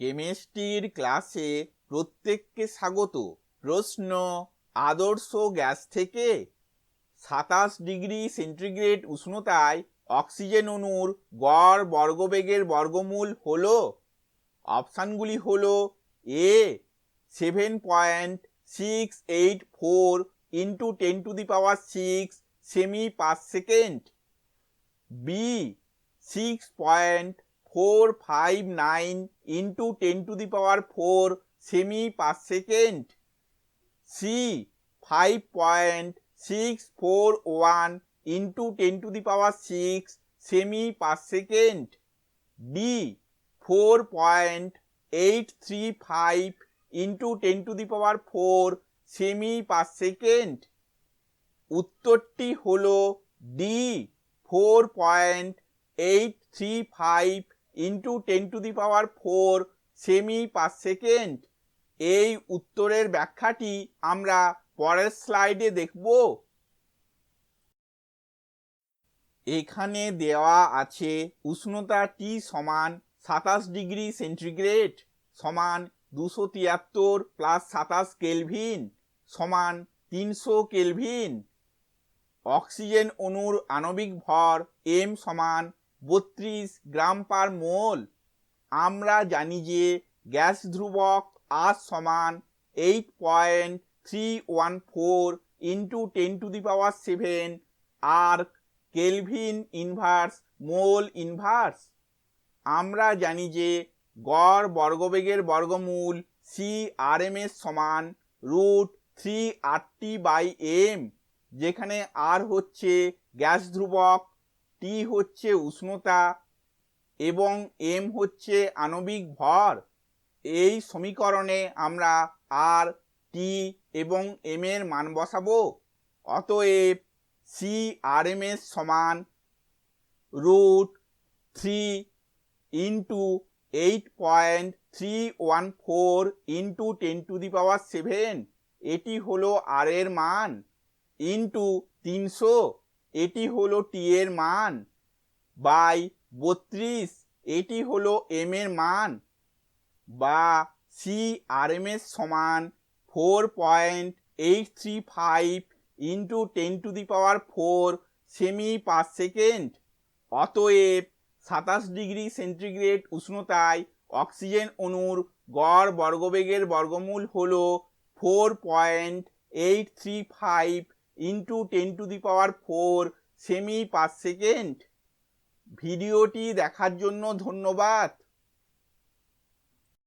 কেমিস্ট্রির ক্লাসে প্রত্যেককে স্বাগত। প্রশ্ন, আদর্শ গ্যাস থেকে? সাতাশ ডিগ্রি সেন্টিগ্রেড উষ্ণতায় অক্সিজেন অণুর গড় বর্গবেগের বর্গমূল হল? অপশানগুলি হল A, seven point six eight four into ten to the power six semi per second. B, six point four five nine into ten to the power four semi per second. C five point six four one into ten to the power six semi per second. D four point eight three five into ten to the power four semi per second. উত্তরটি হল D four point eight three five into ten to the power four semi per second এই উত্তরের ব্যাখ্যাটি আমরা পরের স্লাইডে দেখব। এখানে দেওয়া আছে উষ্ণতা টি সমান সাতাশ ডিগ্রি সেন্টিগ্রেড সমান দুশো তিয়াত্তর প্লাস সাতাশ কেলভিন সমান তিনশো কেলভিন। অক্সিজেন অণুর আণবিক ভর এম সমান বত্রিশ গ্রাম পার মোল। আমরা জানি যে গ্যাস ধ্রুবক আর সমান eight point three one four into ten to the power seven erg kelvin inverse mole inverse আমরা জানি যে গড় বর্গবেগের বর্গমূল সি আর এম এস সমান root three R T by M যেখানে আর হচ্ছে গ্যাস ধ্রুবক টি হচ্ছে উষ্ণতা এবং এম হচ্ছে আণবিক ভর। এই সমীকরণে আমরা আর, টি এবং এম এর মান বসাবো। অতএব সি আর এম এস সমান root three into eight point three one four into ten to the power seven. এটি হলো আর এর মান ইন্টু তিনশো। এটি হলো টি এর মান। বাই বত্রিশ, এটি হলো এম এর মান। বা সি আর এম এস সমান four point eight three five into ten to the power four semi per second অতএব সাতাশ ডিগ্রি সেন্টিগ্রেড উষ্ণতায় অক্সিজেন অণুর গড় বর্গবেগের বর্গমূল হল four point eight three five into ten to the power four semi per second ভিডিওটি দেখার জন্য ধন্যবাদ।